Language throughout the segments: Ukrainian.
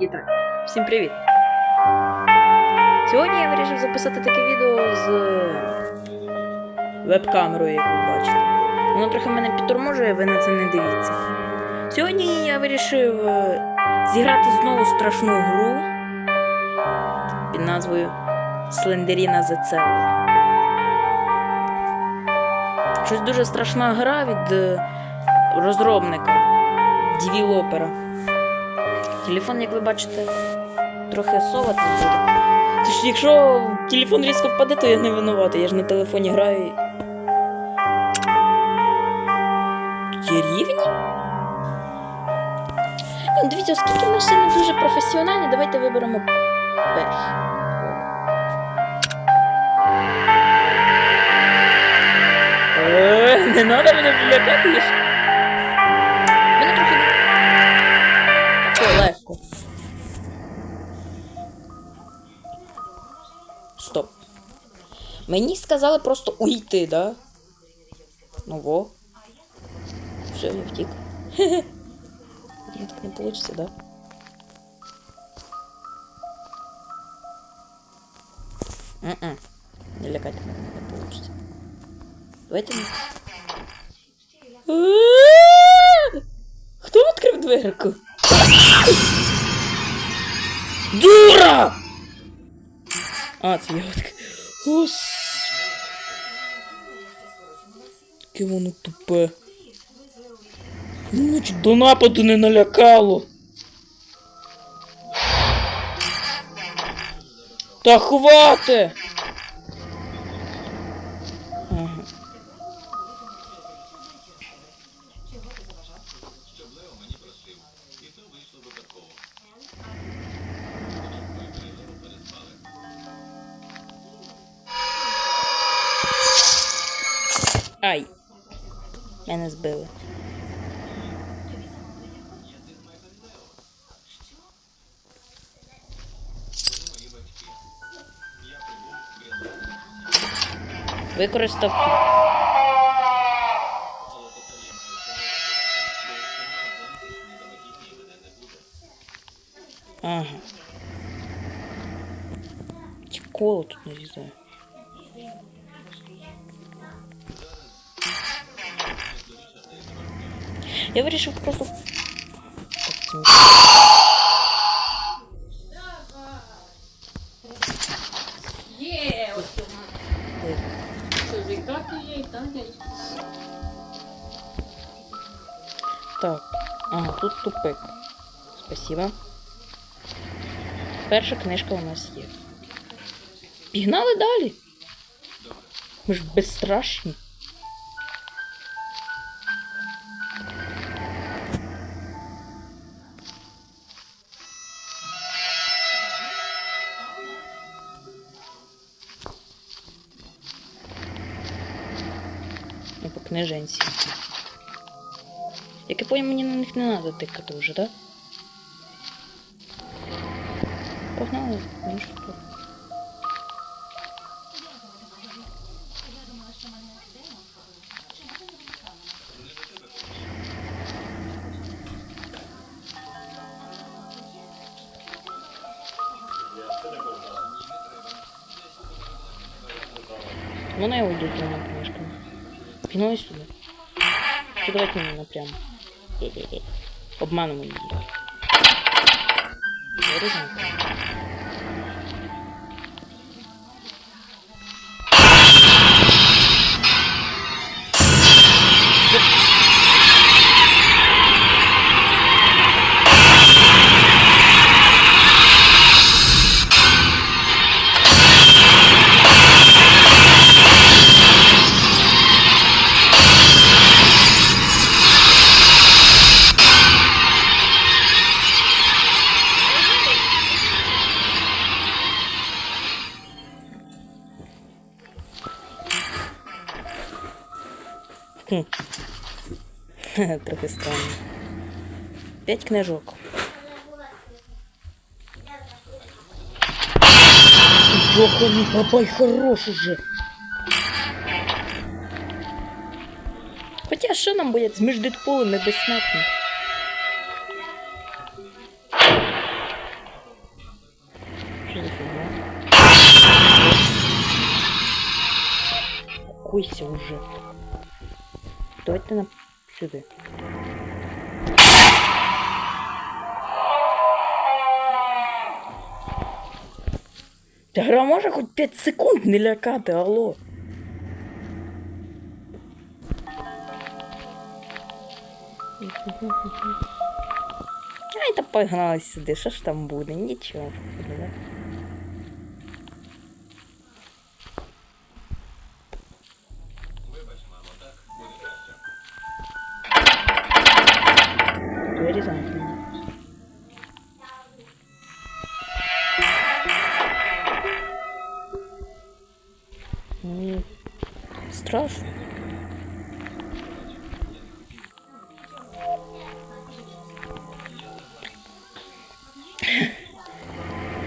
І так, всім привіт! Сьогодні я вирішив записати таке відео з веб-камерою, як ви бачите. Воно трохи мене підторможує, ви на це не дивіться. Сьогодні я вирішив е, зіграти знову страшну гру під назвою Слендеріна Cell. Щось дуже страшна гра від е, розробника, девелопера. Телефон, як ви бачите, трохи совати буде. Тож, якщо телефон різко впаде, то я не винуватий, я ж на телефоні граю. Тут є рівні? Ну, дивіться, оскільки ми ще не дуже професіональні, давайте виберемо перший. Е, Не треба мене влякати. Мені сказали просто уйти, да? Ну во. Все, я втік. Хе-хе. Ну, так не получится, да? М-м. Не лякать мене не получится. Давайте. ми- А-а-а! Хто відкрив дверку? Дура! А, це я відкрив. Яке воно тупе. Ну, до нападу не налякало. Та хвате! Ай. Мене збили. Використав. Ага. Ті коло тут нарізаю. Я вирішив просто. Так. Є, ось там є. Так. Ага, тут тупик. Спасибо. Перша книжка у нас є. Пігнали далі. Ми ж безстрашні. По книженці. Як я понял, мені на них не треба тикати вже, так? Погнали, в іншу сторону. Обманемо її. Вирізаємо. Трохи странно. П'ять книжок. Йоханий бабай хорош уже. Хоча що нам бояться? Ми ж Дедпули, ми безсмертні. Успокойся уже. Давайте на сюди. Та гра може хоч 5 секунд не лякати, алло. Ай, та погнали сюди, що ж там буде? Нічого.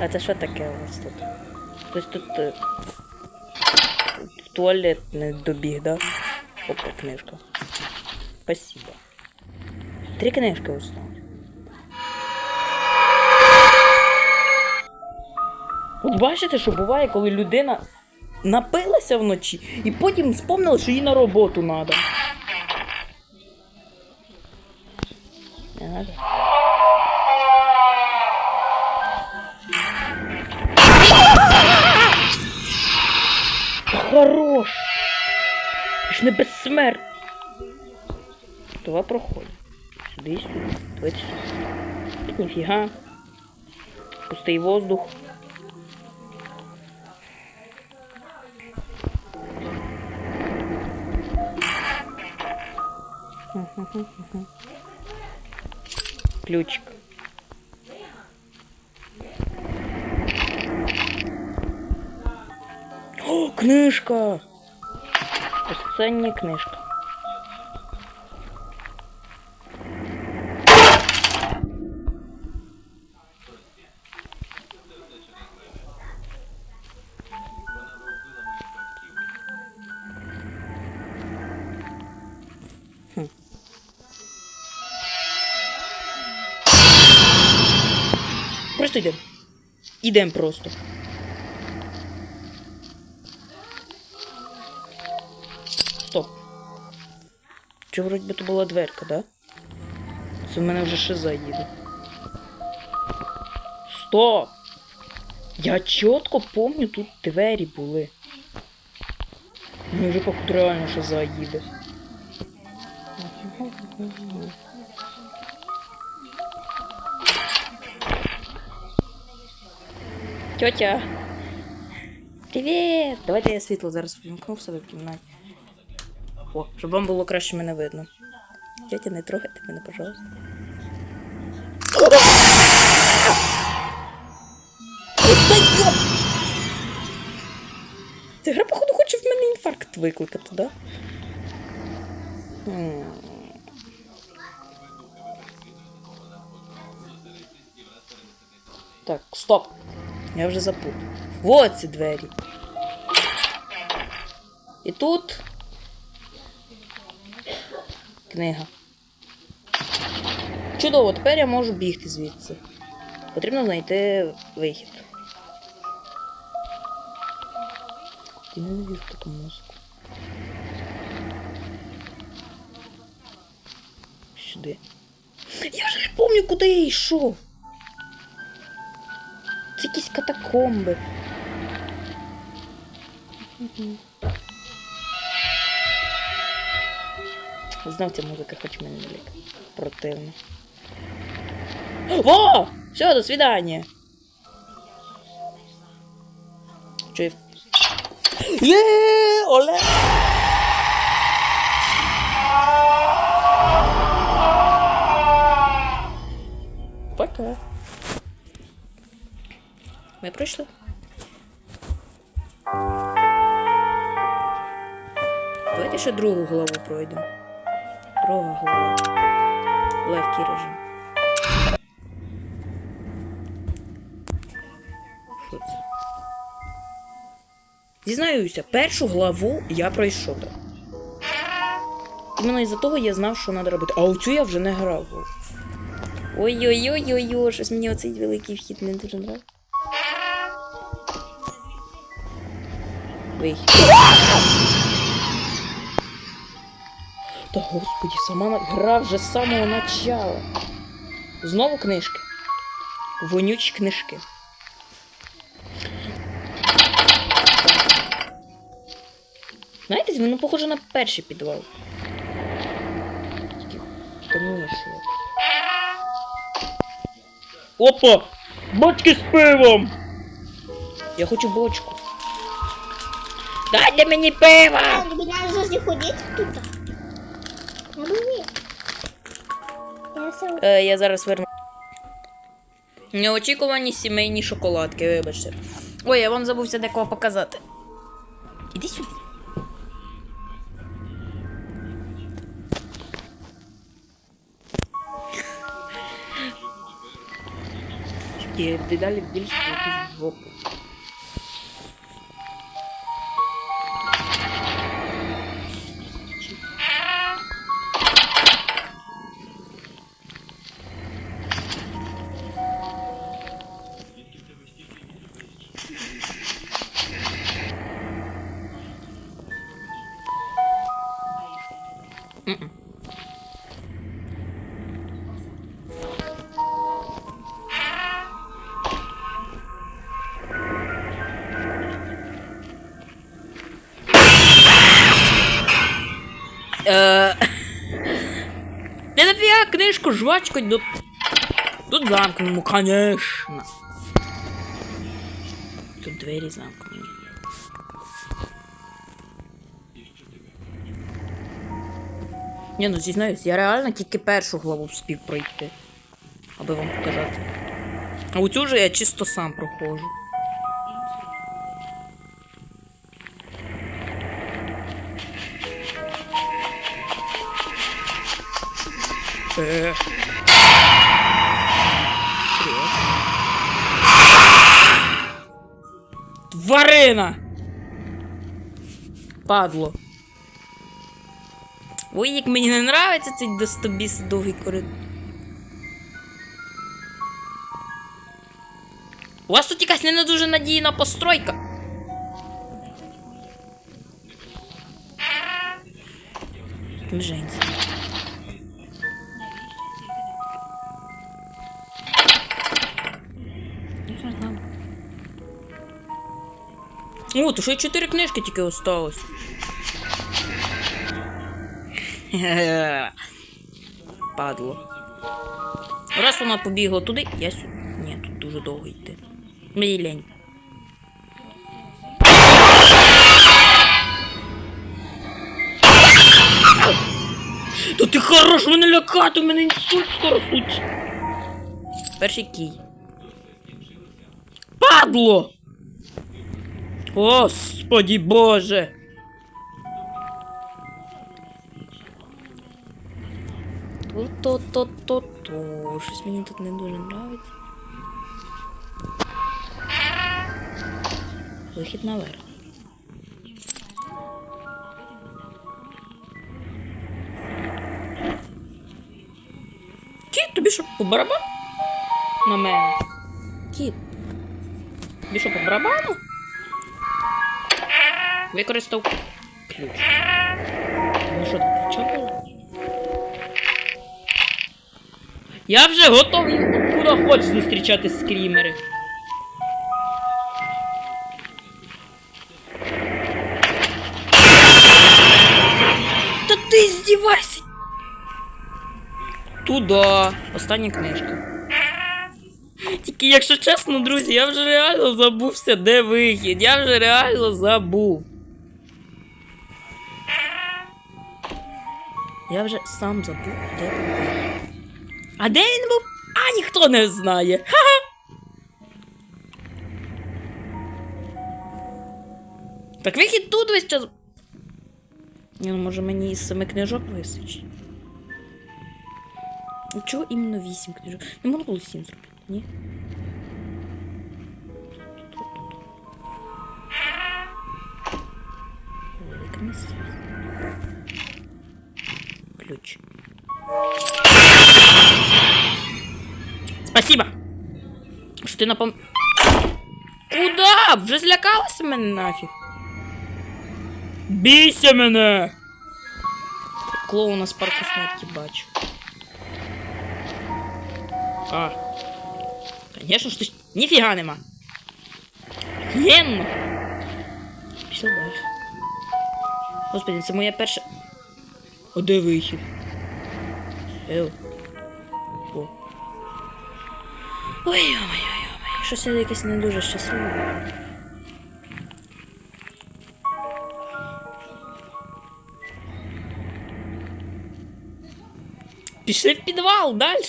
А це що таке у вас тут? Хтось тут е, в туалет не добіг, да? Опа, книжка. Спасибо. Три книжки осталось. От бачите, що буває, коли людина напилася вночі і потім спомнила, що їй на роботу треба. Ж не безсмертний. Давай проходим. Сюди сюди. Давайте сюди. Ніфіга. Пустий воздух. Ключик. О, книжка! Остання книжка. Хм. Просто йдемо. Ідемо просто. Чи вроді би то була дверка, да? Це в мене вже шиза їде. Стоп! Я чітко помню, тут двері були. Мені вже походу реально шиза їде. Тетя! Привіт! Давайте я світло зараз вімкну в себе в кімнаті. О, щоб вам було краще мене видно. Тетя, не трогайте мене, пожалуйста. Ця гра, походу, хоче в мене інфаркт викликати, да? Так, стоп. Я вже запутав. Вот ці двері. І тут. Книга. Чудово, тепер я можу бігти звідси. Потрібно знайти вихід. Я ненавижу таку музику. Сюди. Я вже не пам'ятаю, куди я йшов. Це якісь катакомби. Мгм. Знав ця музика, хоч мене не лік. Противно. О! Все, до свидания. Че я... Є, Оле! Пока. Ми пройшли. Давайте ще другу главу пройдемо. Рога голова. Легкий режим. Що це? Зізнаюся, першу главу я пройшов. Іменно із-за того я знав, що треба робити. А оцю я вже не грав. Ой-ой-ой-ой-ой, щось мені оцей великий вхід не дуже нравиться. Вихід. Та господі, сама гра вже з самого начала. Знову книжки. Вонючі книжки. Знаєте, воно похоже на перший підвал. Тільки якось. Опа! Бочки з пивом! Я хочу бочку. Дайте мені пива! А, Меня завжди ходить тут. Е, я зараз верну. Неочікувані сімейні шоколадки, вибачте. Ой, я вам забувся декого показати. Іди сюди. Дедалі більше в жопу. Е, Ти нафіга книжку жвачку до. Тут замкнемо, конечно. Тут двері замкнені. Ні, ну зізнаюсь, я реально тільки першу главу вспів пройти. Аби вам показати. А оцю же я чисто сам проходжу. Е. Тварина! Падло. Ой, як мені не нравиться цей достобіс довгий коридор. У вас тут якась не дуже надійна постройка. Знаю. О, то ще чотири книжки тільки осталось. Падло. Раз вона побігла туди, я сюди. Ні, тут дуже довго йти. Мені лень. Та ти хорош мене лякати, у мене інсульт скоро случить. Перший кій. Падло! Господі Боже! То-то-то-то-то. Щось мені тут не дуже нравиться. Вихід наверх. Кіт, тобі що по барабану? На мене. Кіт. Тобі що по барабану? Використав ключ. Я вже готовий куди хочеш зустрічати скрімери. Та ти здівайся! Туда. Остання книжка. Тільки, якщо чесно, друзі, я вже реально забувся, де вихід. Я вже реально забув. Я вже сам забув, де вихід. А де він був? А ніхто не знає. Ха-ха. Так вихід тут весь час. Ні, ну може мені із семи книжок вистачить. Ну, Чого іменно вісім книжок? Не можна було сім зробити, ні? Ключ. Спасибо! Що ти напом... Куда? Вже злякалася мене нафіг. Бійся мене! Клоуна з парку смерті бачу. А. Конечно ж ти. Ніфіга нема. Генно! Пішли далі. Господи, це моя перша. А де вихід? Ел. Ой, ой, ой, ой. Щось я якесь не дуже щасливе. Пішли в підвал далі.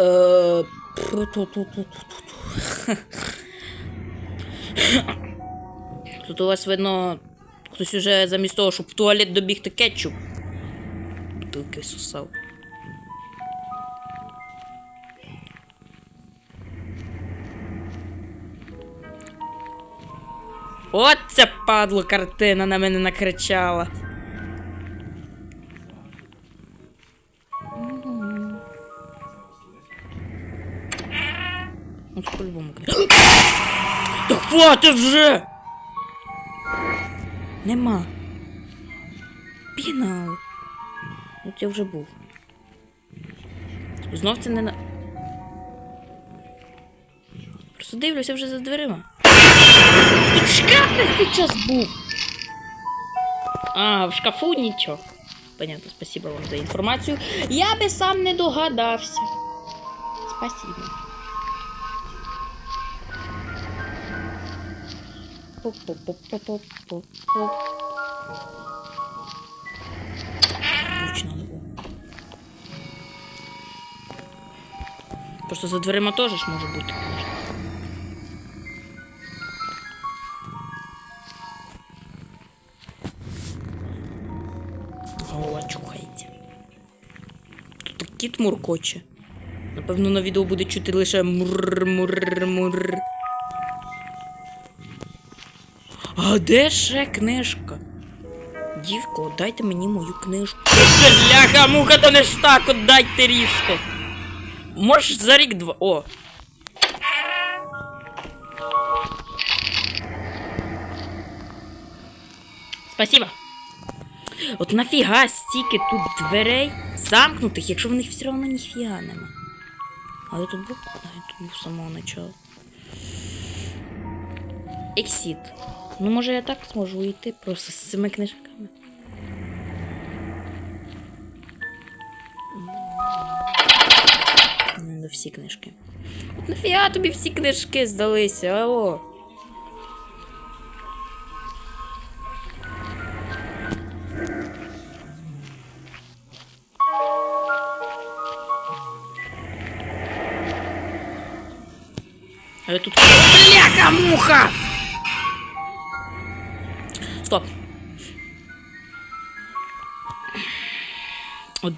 Е. Тут у вас видно, хтось уже замість того, щоб в туалет добігти кетчуп. Бутилки сосав. От ця падло картина на мене накричала. По-любому. Та хватить вже! Нема. Пінал. Я вже був. Знов це не на. Просто дивлюся вже за дверима. Тут шкаф весь час був. А, в шкафу нічого. Понятно, спасибо вам за інформацію. Я би сам не догадався. Спасибо. Поп-поп-поп-поп-поп-поп. Зручно Просто за дверима теж ж може бути. Голова чухається. Тут кіт муркоче. Напевно, на відео буде чути лише мур-мур-мур. А де ще книжка? Дівко, дайте мені мою книжку. Бляха, муха, то не ж так, от дайте різко. Можеш за рік два. О. Спасибо. От нафіга стільки тут дверей замкнутих, якщо в них все одно ніфіга нема. Але тут був, тут був самого начала. Ексіт. Ну, може я так зможу уйти просто з цими книжками. Всі книжки. Нафіга тобі всі книжки здалися, алло. Але тут. Бляха, муха!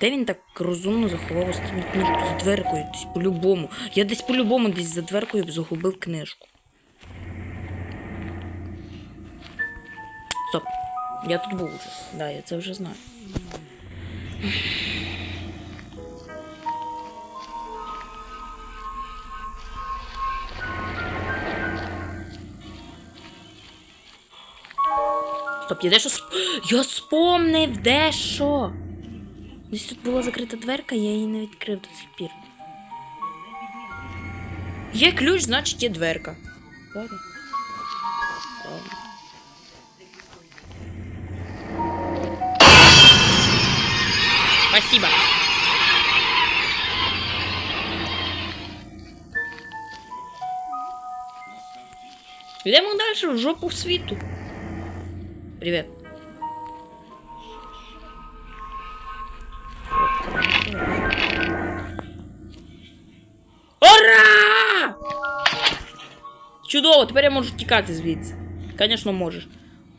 Де він так розумно заховав останню книжку за дверкою десь по-любому. Я десь по-любому десь за дверкою б загубив книжку. Стоп. Я тут був вже. Да, я це вже знаю. Стоп, я дещо сп... Я спомнив дещо. Десь тут була закрита дверка, я її не відкрив до сих пір. Є ключ, значить є дверка. Ладно. Ладно. Спасибо. Йдемо далі в жопу світу. Привет. Чудово, тепер я можу тікати звідси. Звісно, можеш.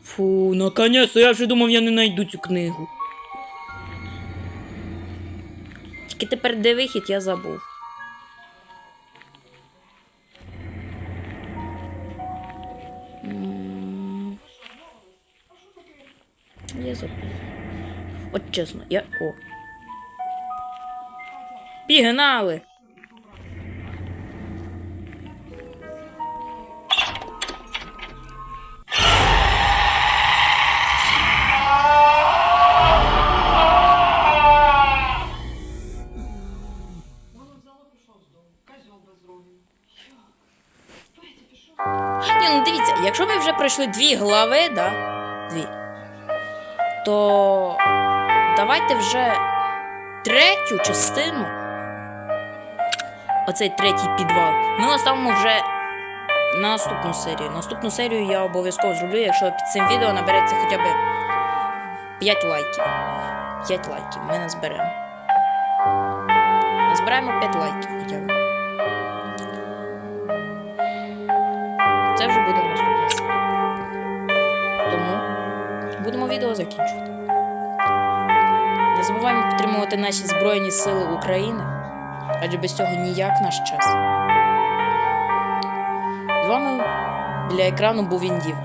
Фу, наконець, я вже думав, я не знайду цю книгу. Тільки тепер де вихід, я забув. Я забув. От чесно, я. О. Пігнали! Пройшли дві глави, да? Дві. То давайте вже третю частину. Оцей третій підвал. Ми наставимо вже на наступну серію. Наступну серію я обов'язково зроблю, якщо під цим відео набереться хоча б 5 лайків. 5 лайків ми назберемо. Назбираємо 5 лайків закінчувати. Не забуваємо підтримувати наші Збройні Сили України, адже без цього ніяк наш час. З вами біля екрану був Індів.